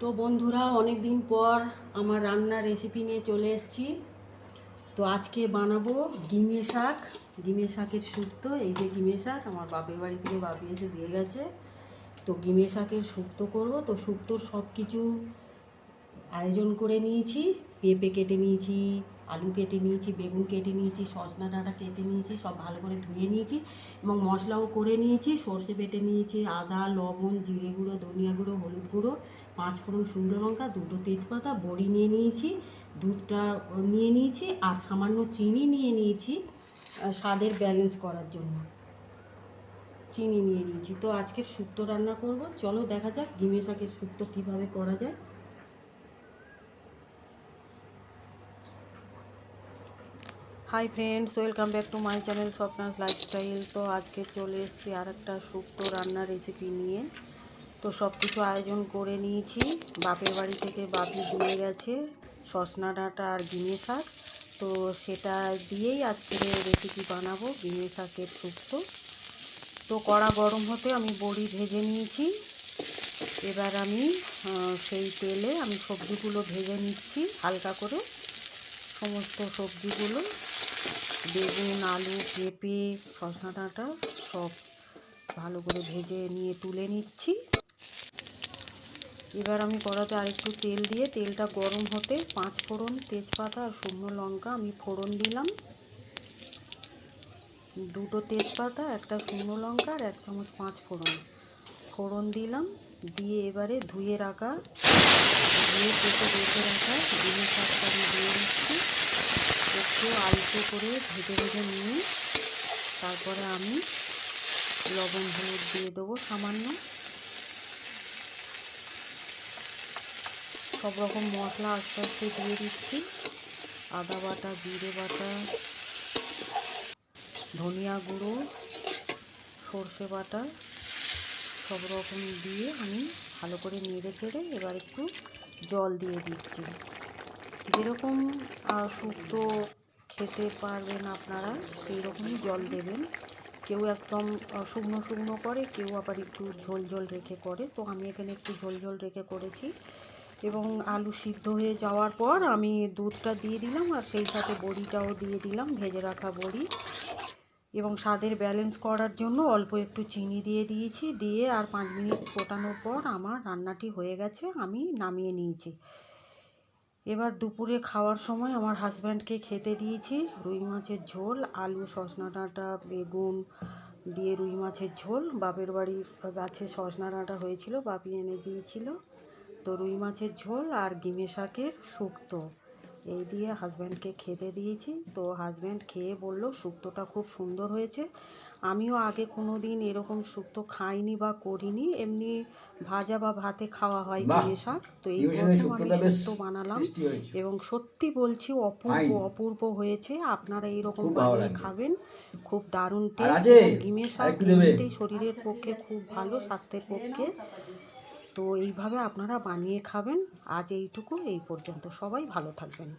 তো বন্ধুরা অনেক দিন পর আমার রান্নার রেসিপি নিয়ে চলে এসেছি। তো আজকে বানাবো ডিমের শাক। ডিমের শাকের শুক্তো এই যে ডিমের শাক আমার বাপের বাড়ি থেকে বাপি এসে দিয়ে গেছে। তো ডিমের শাকের শুক্তো করব। তো শুক্তোর সব কিছু আয়োজন করে নিয়েছি। পেঁপে কেটে নিয়েছি আলু কেটে নিয়েছি, বেগুন কেটে নিয়েছি, সজনা ডাঁটা কেটে নিয়েছি, সব ভালো করে ধুয়ে নিয়েছি এবং মশলাও করে নিয়েছি। সর্ষে বেটে নিয়েছি, আদা, লবণ, জিরে গুঁড়ো, ধনিয়া গুঁড়ো, হলুদ গুঁড়ো, পাঁচ ফোড়ন শুকনো লঙ্কা, দুটো তেজপাতা, বড়ি নিয়ে নিয়েছি, দুধটা নিয়ে নিয়েছি আর সামান্য চিনি নিয়ে নিয়েছি স্বাদের ব্যালেন্স করার জন্য। চিনি নিয়ে নিয়েছি। তো আজকে শুক্তো রান্না করব। চলো দেখা যাক ডিমের শাকের শুক্তো কীভাবে করা যায়। Hi friends welcome back to my channel Swapna's lifestyle তো আজকে চলে এসেছি আর একটা শুক্তো রান্নার রেসিপি নিয়ে। তো সব কিছু আয়োজন করে নিয়েছি। বাপের বাড়ি থেকে বাপি দিয়ে গেছে সসনা ডাঁটা আর ডিমে শাক। তো সেটা দিয়েই আজকের রেসিপি বানাবো ডিমে শাকের শুক্তো তো কড়া গরম হতে আমি বড়ি ভেজে নিয়েছি। এবার আমি সেই তেলে আমি সবজিগুলো ভেজে নিচ্ছি হালকা করে। সমস্ত সবজিগুলো, বেগুন, আলু, পেঁপে, সজনা ডাঁটা সব ভালো করে ভেজে নিয়ে তুলে নিচ্ছি। এবার আমি কড়াতে আরেকটু তেল দিয়ে, তেলটা গরম হতে পাঁচ ফোড়ন তেজপাতা আর শুকনো লঙ্কা আমি ফোড়ন দিলাম। দুটো তেজপাতা, একটা শুকনো লঙ্কা আর এক চামচ পাঁচ ফোড়ন। ফোড়ন দিলাম, দিয়ে এবারে ধুয়ে রাখা, ধুয়ে কেটে রেখে রাখা ডিমের শাকটা একটু আলতো করে ভেজে ভেজে নিয়ে তারপরে আমি লবণ হলুদ দিয়ে দেবো সামান্য। সব রকম মশলা আস্তে আস্তে দিয়ে দিচ্ছি। আদা বাটা, জিরে বাটা, ধনিয়া গুঁড়ো, সর্ষে বাটা, সব রকম দিয়ে আমি ভালো করে নেড়ে চেড়ে এবার একটু জল দিয়ে দিচ্ছি। যেরকম শুক্তো খেতে পারবেন আপনারা, সেই রকমই জল দেবেন। কেউ একদম শুকনো শুকনো করে, কেউ আবার একটু ঝোল ঝোল রেখে করে। তো আমি এখানে একটু ঝোল ঝোল রেখে করেছি। এবং আলু সিদ্ধ হয়ে যাওয়ার পর আমি দুধটা দিয়ে দিলাম, আর সেই সাথে বড়িটাও দিয়ে দিলাম, ভেজে রাখা বড়ি। এবং স্বাদের ব্যালেন্স করার জন্য অল্প একটু চিনি দিয়ে দিয়েছি। দিয়ে আর পাঁচ মিনিট ফোটানোর পর আমার রান্নাটি হয়ে গেছে, আমি নামিয়ে নিয়েছি। এবার দুপুরে খাওয়ার সময় আমার হাজব্যান্ডকে খেতে দিয়েছি। রুই মাছের ঝোল, আলু সজনা ডাঁটা, বেগুন দিয়ে রুই মাছের ঝোল। বাপের বাড়ির গাছে সজনা ডাঁটা হয়েছিল, বাপি এনে দিয়েছিল। তো রুই মাছের ঝোল আর গিমে শাকের শুক্তো। এই দিয়ে হাজব্যান্ডকে খেতে দিয়েছি। তো হাজব্যান্ড খেয়ে বলল শুক্তোটা খুব সুন্দর হয়েছে। আমিও আগে কোনো দিন এরকম শুক্তো খাইনি বা করিনি। এমনি ভাজা বা ভাতে খাওয়া হয়! গিয়ে শাক। তো এই প্রথম আমি শুক্তো বানালাম এবং সত্যি বলছি অপূর্ব অপূর্ব হয়েছে। আপনারা এইরকম বানিয়ে খাবেন। খুব দারুণ টেস্ট? এবং ডিমের শাক এমনিতেই শরীরের পক্ষে খুব ভালো স্বাস্থ্যের পক্ষে। তো এইভাবে আপনারা বানিয়ে খাবেন। আজ এইটুকু এই পর্যন্ত। সবাই ভালো থাকবেন।